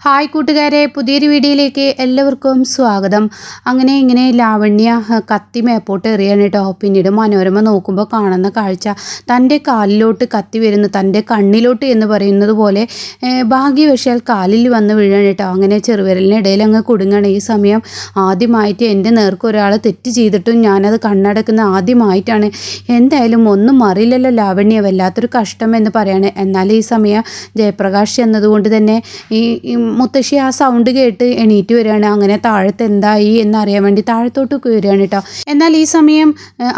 Hi കൂട്ടുകാരെ പുതിയൊരു വീഡിയോയിലേക്ക് എല്ലാവർക്കും സ്വാഗതം. അങ്ങനെ ഇങ്ങനെ ലാവണ്യ കത്തി മേപ്പോട്ട് എറിയാണ് കേട്ടോ. പിന്നീട് മനോരമ നോക്കുമ്പോൾ കാണുന്ന കാഴ്ച. തന്റെ കാലിലോട്ട് കത്തി വരുന്നു തന്റെ കണ്ണിലോട്ട് എന്ന് പറയുന്നത് പോലെ ഭാഗ്യവശാൽ കാലിൽ വന്ന് വീഴാണ് കേട്ടോ. അങ്ങനെ ചെറുവിരലിനിടയിൽ അങ്ങ് കുടുങ്ങണം. ഈ സമയം ആദ്യമായിട്ട് എന്റെ നേർക്ക് ഒരാൾ തെറ്റ് ചെയ്തിട്ടും ഞാനത് കണ്ണടക്കുന്ന ആദ്യമായിട്ടാണ്. എന്തായാലും ഒന്നും അറിയില്ലല്ലോ ലാവണ്യ വല്ലാത്തൊരു കഷ്ടം എന്ന് പറയാണ്. എന്നാൽ ഈ സമയം ജയപ്രകാശ് എന്നതുകൊണ്ട് തന്നെ ഈ ഈ മുത്തശ്ശി ആ സൗണ്ട് കേട്ട് എണീറ്റ് വരികയാണ്. അങ്ങനെ താഴത്ത് എന്തായി എന്നറിയാൻ വേണ്ടി താഴത്തോട്ട് വരികയാണ് കേട്ടോ. എന്നാൽ ഈ സമയം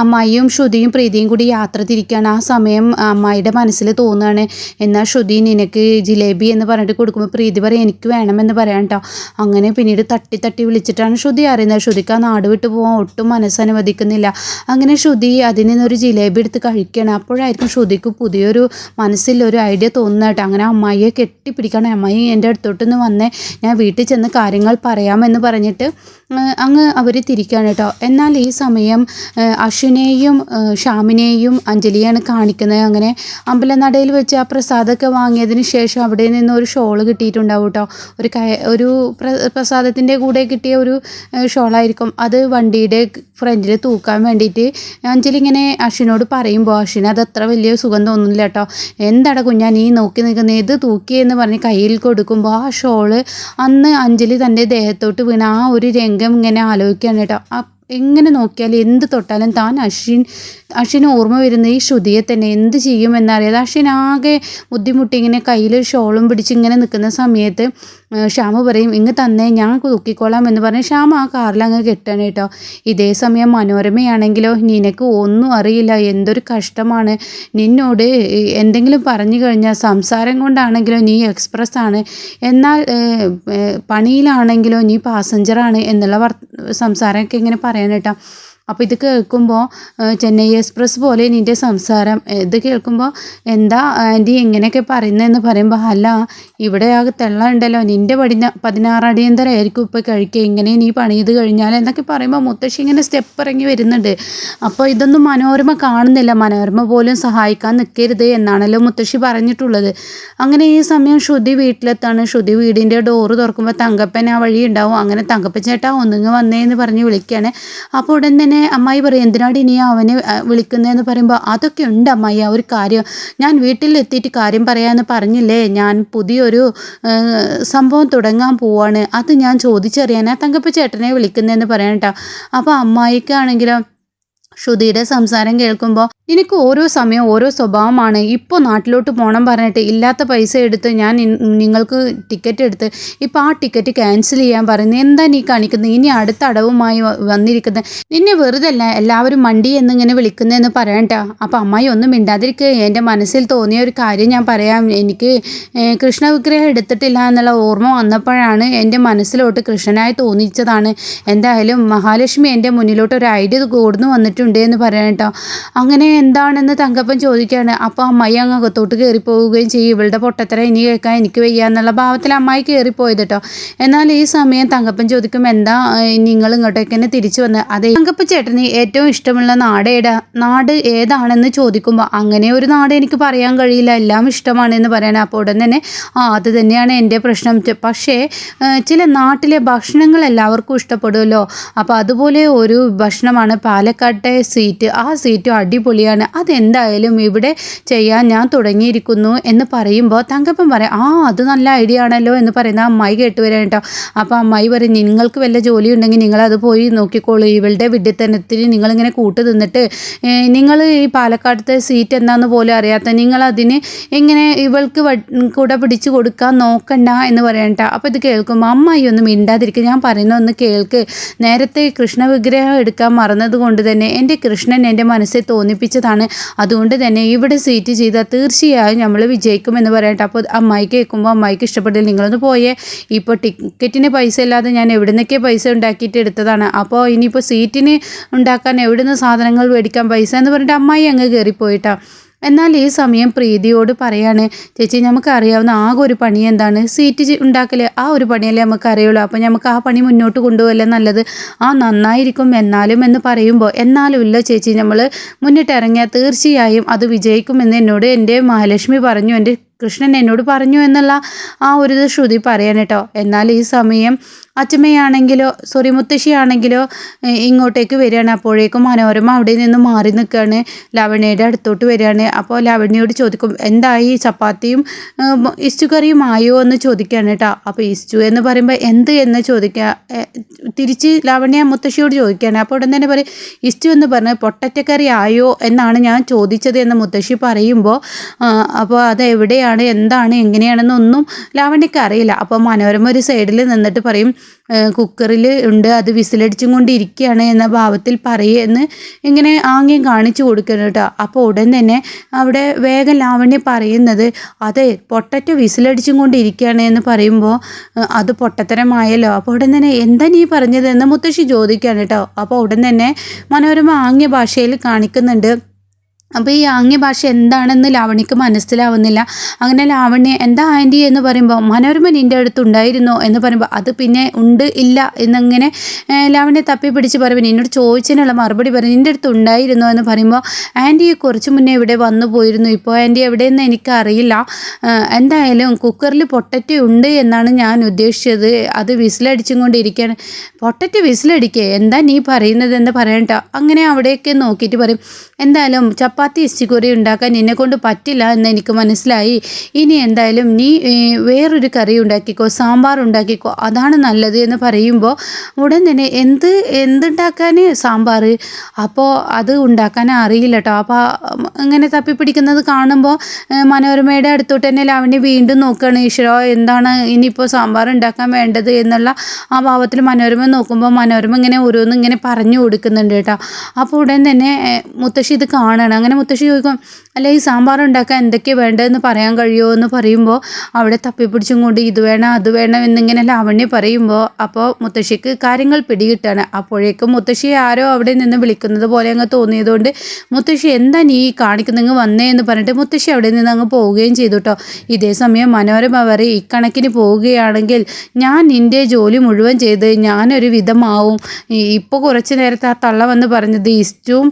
അമ്മായിയും ശ്രുതിയും പ്രീതിയും കൂടി യാത്ര തിരിക്കുകയാണ്. ആ സമയം അമ്മായിയുടെ മനസ്സിൽ തോന്നുകയാണ് എന്നാൽ ശ്രുതി നിനക്ക് ജിലേബി എന്ന് പറഞ്ഞിട്ട് കൊടുക്കുമ്പോൾ പ്രീതി പറയും എനിക്ക് വേണമെന്ന് പറയാം കേട്ടോ. അങ്ങനെ പിന്നീട് തട്ടി തട്ടി വിളിച്ചിട്ടാണ് ശ്രുതി അറിയുന്നത്. ശ്രുതിക്ക് ആ നാട് വിട്ടു പോകാൻ ഒട്ടും മനസ്സനുവദിക്കുന്നില്ല അങ്ങനെ ശ്രുതി അതിൽ നിന്നൊരു ജിലേബി എടുത്ത് കഴിക്കുകയാണ്. അപ്പോഴായിരിക്കും ശ്രുതിക്ക് പുതിയൊരു മനസ്സിലൊരു ഐഡിയ തോന്നുന്നത് കേട്ടോ. അങ്ങനെ അമ്മായിയെ കെട്ടിപ്പിടിക്കണം അമ്മായി എന്റെ അടുത്തോട്ട് നിന്ന് വന്നേ ഞാൻ വീട്ടിൽ ചെന്ന് കാര്യങ്ങൾ പറയാമെന്ന് പറഞ്ഞിട്ട് അങ്ങ് അവർ തിരിക്കുകയാണ് കേട്ടോ. എന്നാൽ ഈ സമയം അശ്വിനെയും ഷ്യാമിനെയും അഞ്ജലിയാണ് കാണിക്കുന്നത്. അങ്ങനെ അമ്പലനടയിൽ വെച്ച് ആ പ്രസാദമൊക്കെ വാങ്ങിയതിന് ശേഷം അവിടെ നിന്ന് ഒരു ഷോൾ കിട്ടിയിട്ടുണ്ടാവും കേട്ടോ. ഒരു കയ ഒരു പ്ര പ്രസാദത്തിന്റെ കൂടെ കിട്ടിയ ഒരു ഷോളായിരിക്കും. അത് വണ്ടിയുടെ ഫ്രണ്ടിൽ തൂക്കാൻ വേണ്ടിയിട്ട് അഞ്ജലി ഇങ്ങനെ അശ്വിനോട് പറയുമ്പോൾ അശ്വിന് അത് അത്ര വലിയ സുഖം തോന്നുന്നില്ല കേട്ടോ. എന്താടാ കുഞ്ഞാ നീ നോക്കി നിൽക്കുന്നത് ഇത് തൂക്കിയെന്ന് പറഞ്ഞ് കയ്യിൽ കൊടുക്കുമ്പോൾ ആ ഷോൾ അന്ന് അഞ്ജലി തന്റെ ദേഹത്തോട്ട് വീണ ആ ഒരു രംഗം ഇങ്ങനെ ആലോചിക്കുകയാണ് കേട്ടോ. എങ്ങനെ നോക്കിയാൽ എന്ത് തൊട്ടാലും താൻ അശ്വിൻ അശ്വിന് ഓർമ്മ വരുന്ന ഈ ശ്രുതിയെ തന്നെ എന്ത് ചെയ്യുമെന്നറിയാതെ അശ്വിൻ ആകെ ബുദ്ധിമുട്ടി ഇങ്ങനെ കയ്യിൽ ഷോളും പിടിച്ച് ഇങ്ങനെ നിൽക്കുന്ന സമയത്ത് ശ്യാമ പറയും ഇങ്ങ് തന്നെ ഞാൻ തൂക്കിക്കോളാം എന്ന് പറഞ്ഞ് ശ്യാമ ആ കാറിൽ അങ്ങ് കെട്ടണം കേട്ടോ. ഇതേ സമയം മനോരമയാണെങ്കിലോ നിനക്ക് ഒന്നും അറിയില്ല എന്തൊരു കഷ്ടമാണ്. നിന്നോട് എന്തെങ്കിലും പറഞ്ഞു കഴിഞ്ഞാൽ സംസാരം കൊണ്ടാണെങ്കിലോ നീ എക്സ്പ്രസ് ആണ് എന്നാൽ പണിയിലാണെങ്കിലോ നീ പാസഞ്ചറാണ് എന്നുള്ള സംസാരമൊക്കെ ഇങ്ങനെ പറയാൻ അപ്പോൾ ഇത് കേൾക്കുമ്പോൾ ചെന്നൈ എക്സ്പ്രസ് പോലെ നിന്റെ സംസാരം ഇത് കേൾക്കുമ്പോൾ എന്താ ആന്റി എങ്ങനെയൊക്കെ പറയുന്നതെന്ന് പറയുമ്പോൾ അല്ല ഇവിടെ ആ തെള്ള ഉണ്ടല്ലോ നിന്റെ പടിന പതിനാറടിയന്തരമായിരിക്കും ഇപ്പോൾ കഴിക്കുക ഇങ്ങനെ നീ പണിയത് കഴിഞ്ഞാൽ എന്നൊക്കെ പറയുമ്പോൾ മുത്തശ്ശി ഇങ്ങനെ സ്റ്റെപ്പ് ഇറങ്ങി വരുന്നുണ്ട്. അപ്പോൾ ഇതൊന്നും മനോരമ കാണുന്നില്ല മനോരമ പോലും സഹായിക്കാൻ നിൽക്കരുത് എന്നാണല്ലോ മുത്തശ്ശി പറഞ്ഞിട്ടുള്ളത്. അങ്ങനെ ഈ സമയം ശ്രുതി വീട്ടിലെത്താണ്. ശ്രുതി വീടിന്റെ ഡോറ് തുറക്കുമ്പോൾ തങ്കപ്പൻ ആ വഴി ഉണ്ടാവും അങ്ങനെ തങ്കപ്പൻ ചേട്ടാ ഒന്നുങ്ങ് വന്നേ എന്ന് പറഞ്ഞ് വിളിക്കുകയാണ് അപ്പോൾ ഉടൻ തന്നെ അമ്മായി പറയും എന്തിനാടി നീ അവനെ വിളിക്കുന്നതെന്ന് പറയുമ്പോൾ അതൊക്കെ ഉണ്ട് അമ്മായി ഒരു കാര്യം. ഞാൻ വീട്ടിലെത്തിയിട്ട് കാര്യം പറയാമെന്ന് പറഞ്ഞില്ലേ? ഞാൻ പുതിയൊരു സംഭവം തുടങ്ങാൻ പോവാണ്. അത് ഞാൻ ചോദിച്ചറിയാനാ തങ്കപ്പ ചേട്ടനെ വിളിക്കുന്നതെന്ന് പറയാം കേട്ടോ അപ്പോൾ അമ്മായിക്കാണെങ്കിലോ ശ്രുതിയുടെ സംസാരം കേൾക്കുമ്പോൾ നിനക്ക് ഓരോ സമയം ഓരോ സ്വഭാവമാണ്. ഇപ്പോൾ നാട്ടിലോട്ട് പോകണം പറഞ്ഞിട്ട് ഇല്ലാത്ത പൈസ എടുത്ത് ഞാൻ നിങ്ങൾക്ക് ടിക്കറ്റ് എടുത്ത് ഇപ്പോൾ ആ ടിക്കറ്റ് ക്യാൻസൽ ചെയ്യാൻ പറയുന്നത് എന്താ നീ കാണിക്കുന്നത് ഇനി അടുത്ത അടവുമായി വന്നിരിക്കുന്നത് നിന്നെ വെറുതെ അല്ല എല്ലാവരും മണ്ടി എന്നിങ്ങനെ വിളിക്കുന്നതെന്ന് പറയണ്ട അപ്പോൾ അമ്മായി ഒന്നും മിണ്ടാതിരിക്കുക എന്റെ മനസ്സിൽ തോന്നിയ ഒരു കാര്യം ഞാൻ പറയാം. എനിക്ക് കൃഷ്ണവിഗ്രഹം കൃഷ്ണ വിഗ്രഹം എടുത്തിട്ടില്ല എന്നുള്ള ഓർമ്മ വന്നപ്പോഴാണ് എന്റെ മനസ്സിലോട്ട് കൃഷ്ണനായി തോന്നിച്ചതാണ്. എന്തായാലും മഹാലക്ഷ്മി എന്റെ മുന്നിലോട്ട് ഒരു ഐഡിയ കൂടുന്നു വന്നിട്ടുണ്ട്. എന്ന് പറയണം കേട്ടോ. അങ്ങനെ എന്താണെന്ന് തങ്കപ്പൻ ചോദിക്കുകയാണ്. അപ്പോൾ അമ്മായി അങ്ങ് അകത്തോട്ട് കയറി പോവുകയും ചെയ്യും. ഇവളുടെ പൊട്ടത്തര ഇനി കേൾക്കാൻ എനിക്ക് വയ്യ എന്നുള്ള ഭാവത്തിൽ അമ്മായി കയറിപ്പോയത് കേട്ടോ. എന്നാൽ ഈ സമയം തങ്കപ്പൻ ചോദിക്കും എന്താ നിങ്ങൾ ഇങ്ങോട്ടേക്ക് തന്നെ തിരിച്ചു വന്ന്? അതെ തങ്കപ്പൻ ചേട്ടന് ഏറ്റവും ഇഷ്ടമുള്ള നാട് ഏടാ നാട് ഏതാണെന്ന് ചോദിക്കുമ്പോൾ അങ്ങനെ ഒരു നാട് എനിക്ക് പറയാൻ കഴിയില്ല. എല്ലാം ഇഷ്ടമാണ് എന്ന് പറയണം അപ്പോൾ ഉടൻ തന്നെ ആ അത് തന്നെയാണ് എന്റെ പ്രശ്നം. പക്ഷേ ചില നാട്ടിലെ ഭക്ഷണങ്ങൾ എല്ലാവർക്കും ഇഷ്ടപ്പെടുമല്ലോ. അപ്പോൾ അതുപോലെ ഒരു ഭക്ഷണമാണ് പാലക്കാട്ടെ സ്വീറ്റ് ആ സീറ്റ് അടിപൊളിയാണ്. അതെന്തായാലും ഇവിടെ ചെയ്യാൻ ഞാൻ തുടങ്ങിയിരിക്കുന്നു എന്ന് പറയുമ്പോൾ തങ്കപ്പൻ പറയും ആ അത് നല്ല ഐഡിയ ആണല്ലോ എന്ന് പറയുന്ന അമ്മായി കേട്ട് വരാൻ കേട്ടോ. അപ്പോൾ അമ്മായി പറയും നിങ്ങൾക്ക് വല്ല ജോലി ഉണ്ടെങ്കിൽ നിങ്ങളത് പോയി നോക്കിക്കോളൂ. ഇവളുടെ വിഡിത്തനത്തിന് നിങ്ങളിങ്ങനെ കൂട്ട് നിന്നിട്ട് നിങ്ങൾ ഈ പാലക്കാടത്തെ സീറ്റ് എന്താന്ന് പോലും അറിയാത്ത നിങ്ങളതിന് എങ്ങനെ ഇവൾക്ക് കൂടെ പിടിച്ചു കൊടുക്കാൻ നോക്കണ്ട എന്ന് പറയണ്ട അപ്പോൾ ഇത് കേൾക്കും അമ്മായി ഒന്നും മിണ്ടാതിരിക്കുക ഞാൻ പറയുന്ന ഒന്ന് കേൾക്ക്. നേരത്തെ കൃഷ്ണ വിഗ്രഹം എടുക്കാൻ മറന്നത് കൊണ്ട് തന്നെ എന്റെ കൃഷ്ണൻ എന്റെ മനസ്സിൽ തോന്നിപ്പിച്ചതാണ്. അതുകൊണ്ട് തന്നെ ഇവിടെ സീറ്റ് ചെയ്താൽ തീർച്ചയായും നമ്മൾ വിജയിക്കുമെന്ന് പറയട്ടെ. അപ്പോൾ അമ്മായി കേൾക്കുമ്പോൾ അമ്മായിക്ക് ഇഷ്ടപ്പെട്ടില്ല നിങ്ങളൊന്ന് പോയേ. ഇപ്പോൾ ടിക്കറ്റിന് പൈസ ഇല്ലാതെ ഞാൻ എവിടെ നിന്നൊക്കെ പൈസ ഉണ്ടാക്കിയിട്ട് എടുത്തതാണ്. അപ്പോൾ ഇനിയിപ്പോൾ സീറ്റിന് ഉണ്ടാക്കാൻ എവിടെ നിന്ന് സാധനങ്ങൾ മേടിക്കാൻ പൈസ എന്ന് പറഞ്ഞിട്ട് അമ്മായി അങ്ങ് കയറിപ്പോയിട്ടാ. എന്നാൽ ഈ സമയം പ്രീതിയോട് പറയാണ് ചേച്ചി നമുക്ക് അറിയാവുന്ന ആകെ ഒരു പണി എന്താണ്? സീറ്റ് ഉണ്ടാക്കൽ. ആ ഒരു പണിയല്ലേ നമുക്ക് അറിയുള്ളൂ അപ്പോൾ നമുക്ക് ആ പണി മുന്നോട്ട് കൊണ്ടുപോകല്ലേ നല്ലത്? ആ നന്നായിരിക്കും എന്നാലും എന്ന് പറയുമ്പോൾ എന്നാലും ഇല്ല ചേച്ചി നമ്മൾ മുന്നിട്ട് ഇറങ്ങിയാൽ തീർച്ചയായും അത് വിജയിക്കുമെന്ന് എന്നോട് എന്റെ മഹാലക്ഷ്മി പറഞ്ഞു. എന്റെ കൃഷ്ണൻ എന്നോട് പറഞ്ഞു എന്നുള്ള ആ ഒരു ശ്രുതി പറയാൻ കേട്ടോ എന്നാൽ ഈ സമയം അച്ചമ്മയാണെങ്കിലോ സോറി മുത്തശ്ശിയാണെങ്കിലോ ഇങ്ങോട്ടേക്ക് വരികയാണ്. അപ്പോഴേക്കും മനോരമ അവിടെ നിന്ന് മാറി നിൽക്കുകയാണ്. ലാവണ്യയുടെ അടുത്തോട്ട് വരികയാണ്. അപ്പോൾ ലവണിയോട് ചോദിക്കും എന്തായി? ചപ്പാത്തിയും ഇസ്റ്റു കറിയും ആയോ എന്ന് ചോദിക്കുകയാണ് കേട്ടോ. അപ്പോൾ ഇസ്റ്റു എന്ന് പറയുമ്പോൾ എന്ത്? എന്ന് ചോദിക്കുക തിരിച്ച് ലാവണ്യ മുത്തശ്ശിയോട് ചോദിക്കുകയാണ്. അപ്പോൾ ഉടൻ തന്നെ പറയും ഇസ്റ്റു എന്ന് പറഞ്ഞ് പൊട്ടറ്റക്കറി ആയോ എന്നാണ് ഞാൻ ചോദിച്ചത് എന്ന് മുത്തശ്ശി പറയുമ്പോൾ അപ്പോൾ അത് എവിടെയാണ് എന്താണ് എങ്ങനെയാണെന്നൊന്നും ലാവണ്യക്ക് അറിയില്ല. അപ്പോൾ മനോരമ ഒരു സൈഡിൽ നിന്നിട്ട് പറയും കുക്കറിൽ ഉണ്ട്. അത് വിസിലടിച്ചും കൊണ്ടിരിക്കുകയാണ് എന്ന ഭാവത്തിൽ പറയുമെന്ന് ഇങ്ങനെ ആംഗ്യം കാണിച്ചു കൊടുക്കണം കേട്ടോ. അപ്പോൾ ഉടൻ തന്നെ അവിടെ വേഗം ലാവണ്യ പറയുന്നത് അതെ പൊട്ടറ്റ വിസിലടിച്ചും കൊണ്ടിരിക്കുകയാണ് എന്ന് പറയുമ്പോൾ അത് പൊട്ടത്തരമായല്ലോ. അപ്പോൾ ഉടൻ തന്നെ എന്താ നീ പറഞ്ഞത്? എന്ന് മുത്തശ്ശി ചോദിക്കുകയാണ് കേട്ടോ. അപ്പോൾ ഉടൻ തന്നെ മനോരമ ആംഗ്യ ഭാഷയിൽ കാണിക്കുന്നുണ്ട്. അപ്പോൾ ഈ ആംഗ്യ ഭാഷ എന്താണെന്ന് ലാവണ്യക്ക് മനസ്സിലാവുന്നില്ല. അങ്ങനെ ലാവണ്യ എന്താ ആന്റി എന്ന് പറയുമ്പോൾ മനോരമ നിന്റെ അടുത്തുണ്ടായിരുന്നോ എന്ന് പറയുമ്പോൾ അത് പിന്നെ ഉണ്ട് ഇല്ല എന്നങ്ങനെ ലാവണ്യ തപ്പി പിടിച്ച് പറയുമ്പോൾ നിന്നോട് ചോദിച്ചതിനുള്ള മറുപടി പറയും. നിന്റെ അടുത്ത് ഉണ്ടായിരുന്നോ എന്ന് പറയുമ്പോൾ ആന്റി കുറച്ച് മുന്നേ ഇവിടെ വന്നു പോയിരുന്നു. ഇപ്പോൾ ആന്റി എവിടെയെന്ന് എനിക്കറിയില്ല. എന്തായാലും കുക്കറിൽ പൊട്ടറ്റ ഉണ്ട് എന്നാണ് ഞാൻ ഉദ്ദേശിച്ചത്. അത് വിസിലടിച്ചും കൊണ്ടിരിക്കുകയാണ് പൊട്ടറ്റ വിസിലടിക്കേ? എന്താ നീ പറയുന്നത് എന്ന് പറയണ്ട അങ്ങനെ അവിടെയൊക്കെ നോക്കിയിട്ട് പറയും. എന്തായാലും ചപ്പാത്തി ഇസ്റ്റിക്കുറി ഉണ്ടാക്കാൻ എന്നെ കൊണ്ട് പറ്റില്ല എന്ന് എനിക്ക് മനസ്സിലായി. ഇനി എന്തായാലും നീ വേറൊരു കറി ഉണ്ടാക്കിക്കോ സാമ്പാർ ഉണ്ടാക്കിക്കോ അതാണ് നല്ലത് എന്ന് പറയുമ്പോൾ ഉടൻ തന്നെ എന്ത് എന്തുണ്ടാക്കാൻ സാമ്പാർ? അപ്പോൾ അത് ഉണ്ടാക്കാൻ അറിയില്ല കേട്ടോ അപ്പോൾ ഇങ്ങനെ തപ്പിപ്പിടിക്കുന്നത് കാണുമ്പോൾ മനോരമയുടെ അടുത്തോട്ട് തന്നെ ലാവണ്യ വീണ്ടും നോക്കുകയാണ് ഈശ്വരോ എന്താണ് ഇനിയിപ്പോൾ സാമ്പാർ ഉണ്ടാക്കാൻ വേണ്ടത് എന്നുള്ള ആ ഭാവത്തിൽ മനോരമ നോക്കുമ്പോൾ മനോരമ ഇങ്ങനെ ഓരോന്നും ഇങ്ങനെ പറഞ്ഞു കൊടുക്കുന്നുണ്ട് കേട്ടോ അപ്പോൾ ഉടൻ തന്നെ മുത്തശ്ശി ഇത് കാണണം. മുത്തശ്ശി ചോദിക്കും അല്ല ഈ സാമ്പാർ ഉണ്ടാക്കാൻ എന്തൊക്കെയാണ് വേണ്ടതെന്ന് പറയാൻ കഴിയുമോ എന്ന് പറയുമ്പോൾ അവിടെ തപ്പിപ്പിടിച്ചും കൊണ്ട് ഇത് വേണം അത് വേണം എന്നിങ്ങനെ ലാവണ്യ പറയുമ്പോൾ അപ്പോൾ മുത്തശ്ശിക്ക് കാര്യങ്ങൾ പിടികിട്ടാണ്. അപ്പോഴേക്കും മുത്തശ്ശി ആരോ അവിടെ നിന്ന് വിളിക്കുന്നത് പോലെ അങ്ങ് തോന്നിയതുകൊണ്ട് മുത്തശ്ശി എന്താ നീ കാണിക്കുന്നെങ്കിൽ വന്നേ എന്ന് പറഞ്ഞിട്ട് മുത്തശ്ശി അവിടെ നിന്ന് അങ്ങ് പോവുകയും ചെയ്തു കേട്ടോ ഇതേ സമയം മനോരമ വരെ ഇക്കണക്കിന് പോവുകയാണെങ്കിൽ ഞാൻ നിന്റെ ജോലി മുഴുവൻ ചെയ്ത് ഞാനൊരു വിധമാവും. ഇപ്പോൾ കുറച്ച് നേരത്തെ ആ തള്ള വന്ന് പറഞ്ഞത് ഈസ്റ്റും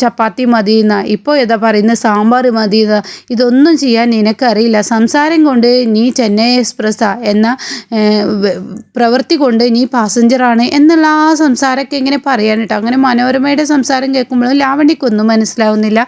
ചപ്പാത്തി മതി എന്നാ ഇപ്പോൾ ഏതാ പറയുന്നത് സാമ്പാർ മതി എന്നാ ഇതൊന്നും ചെയ്യാൻ നിനക്കറിയില്ല. സംസാരം കൊണ്ട് നീ ചെന്നൈ ആ എന്ന പ്രവൃത്തി കൊണ്ട് നീ പാസഞ്ചറാണ് എന്നുള്ള ആ സംസാരമൊക്കെ ഇങ്ങനെ പറയാനിട്ടോ അങ്ങനെ മനോരമയുടെ സംസാരം കേൾക്കുമ്പോൾ ലാവണ്യക്കൊന്നും മനസ്സിലാവുന്നില്ല.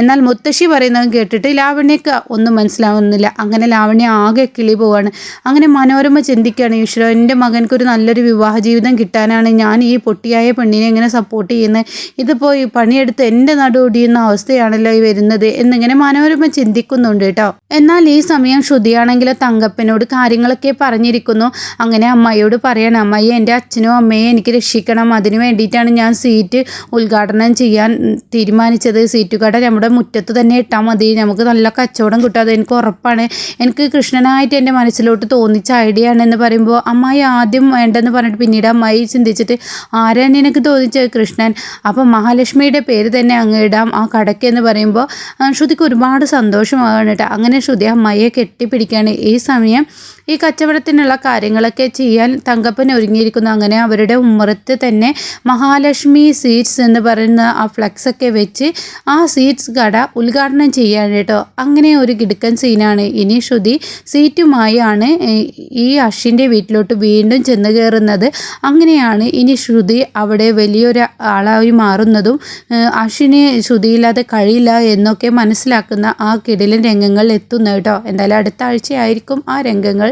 എന്നാൽ മുത്തശ്ശി പറയുന്നത് കേട്ടിട്ട് ലാവണ്യക്ക് ഒന്നും മനസ്സിലാവുന്നില്ല. അങ്ങനെ ലാവണ്യ ആകെ കിളി പോവാണ്. അങ്ങനെ മനോരമ ചിന്തിക്കുകയാണ്. ഈശ്വരോ എന്റെ മകൻക്കൊരു നല്ലൊരു വിവാഹ ജീവിതം കിട്ടാനാണ് ഞാൻ ഈ പൊട്ടിയായ പെണ്ണിനെ എങ്ങനെ സപ്പോർട്ട് ചെയ്യുന്നത് ഇതിപ്പോൾ ഈ പണിയെടുത്ത് എന്റെ നടുവൊടിയുന്ന അവസ്ഥയാണല്ലോ ഈ വരുന്നത് എന്നിങ്ങനെ മനോരമ ചിന്തിക്കുന്നുണ്ട് കേട്ടോ. എന്നാൽ ഈ സമയം ശ്രുതിയാണെങ്കിൽ തങ്കപ്പനോട് കാര്യങ്ങളൊക്കെ പറഞ്ഞിരിക്കുന്നു. അങ്ങനെ അമ്മയോട് പറയണം അമ്മയെ എന്റെ അച്ഛനും അമ്മയെ എനിക്ക് രക്ഷിക്കണം. അതിന് വേണ്ടിയിട്ടാണ് ഞാൻ സീറ്റ് ഉദ്ഘാടനം ചെയ്യാൻ തീരുമാനിച്ചത്. സീറ്റുകട നമ്മുടെ മുറ്റത്ത് തന്നെ ഇട്ടാൽ മതി. നമുക്ക് നല്ല കച്ചവടം കിട്ടും. അത് എനിക്ക് ഉറപ്പാണ്. എനിക്ക് കൃഷ്ണനായിട്ട് എന്റെ മനസ്സിലോട്ട് തോന്നിച്ച ഐഡിയ ആണെന്ന് പറയുമ്പോൾ അമ്മായി ആദ്യം വേണ്ടെന്ന് പറഞ്ഞിട്ട് പിന്നീട് അമ്മായി ചിന്തിച്ചിട്ട് ആരാണ് എനിക്ക് തോന്നിച്ചത് കൃഷ്ണൻ? അപ്പം മഹാലക്ഷ്മിയുടെ പേര് തന്നെ അങ്ങ് ഇടാം. ആ കടയ്ക്ക് എന്ന് പറയുമ്പോൾ ശ്രുതിക്ക് ഒരുപാട് സന്തോഷമാകാണ് കേട്ടോ. അങ്ങനെ ശ്രുതി അമ്മയെ കെട്ടിപ്പിടിക്കുകയാണ് ഈ സമയം ഈ കച്ചവടത്തിനുള്ള കാര്യങ്ങളൊക്കെ ചെയ്യാൻ തങ്കപ്പൻ ഒരുങ്ങിയിരിക്കുന്നു. അങ്ങനെ അവരുടെ ഉമ്മറത്ത് തന്നെ മഹാലക്ഷ്മി സീറ്റ്സ് എന്ന് പറയുന്ന ആ ഫ്ലെക്സൊക്കെ വെച്ച് ആ സീറ്റ്സ് കട ഉദ്ഘാടനം ചെയ്യാൻ കേട്ടോ. അങ്ങനെ ഒരു കിടുക്കൻ സീനാണ്. ഇനി ശ്രുതി സീറ്റുമായാണ് ഈ അഷിന്റെ വീട്ടിലോട്ട് വീണ്ടും ചെന്ന് കയറുന്നത്. അങ്ങനെയാണ് ഇനി ശ്രുതി അവിടെ വലിയൊരു ആളായി മാറുന്നതും ഏ, അഷിന് ശ്രുതിയില്ലാതെ കഴിയില്ല എന്നൊക്കെ മനസ്സിലാക്കുന്ന ആ കിടിലൻ രംഗങ്ങൾ എത്തുന്നു കേട്ടോ. എന്തായാലും അടുത്ത ആഴ്ചയായിരിക്കും ആ രംഗങ്ങൾ.